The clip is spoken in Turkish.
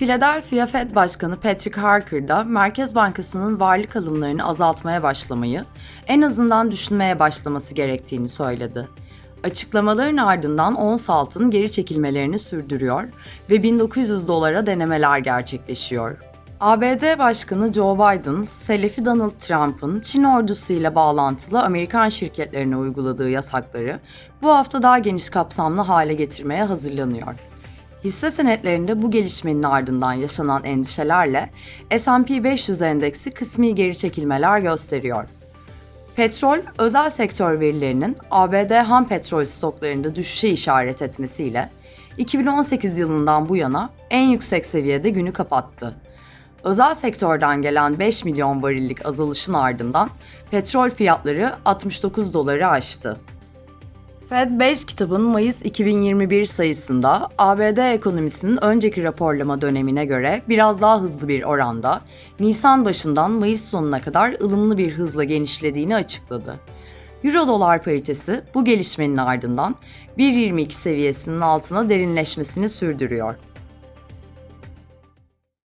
Philadelphia Fed Başkanı Patrick Harker da Merkez Bankası'nın varlık alımlarını azaltmaya başlamayı, en azından düşünmeye başlaması gerektiğini söyledi. Açıklamaların ardından ons altın geri çekilmelerini sürdürüyor ve 1900 dolara denemeler gerçekleşiyor. ABD Başkanı Joe Biden, Selefi Donald Trump'ın Çin ordusuyla bağlantılı Amerikan şirketlerine uyguladığı yasakları bu hafta daha geniş kapsamlı hale getirmeye hazırlanıyor. Hisse senetlerinde bu gelişmenin ardından yaşanan endişelerle S&P 500 endeksi kısmi geri çekilmeler gösteriyor. Petrol, özel sektör verilerinin ABD ham petrol stoklarında düşüşe işaret etmesiyle 2018 yılından bu yana en yüksek seviyede günü kapattı. Özel sektörden gelen 5 milyon varillik azalışın ardından petrol fiyatları 69 doları aştı. Fed 5 kitabın Mayıs 2021 sayısında ABD ekonomisinin önceki raporlama dönemine göre biraz daha hızlı bir oranda Nisan başından Mayıs sonuna kadar ılımlı bir hızla genişlediğini açıkladı. Euro dolar paritesi bu gelişmenin ardından 1.22 seviyesinin altına derinleşmesini sürdürüyor.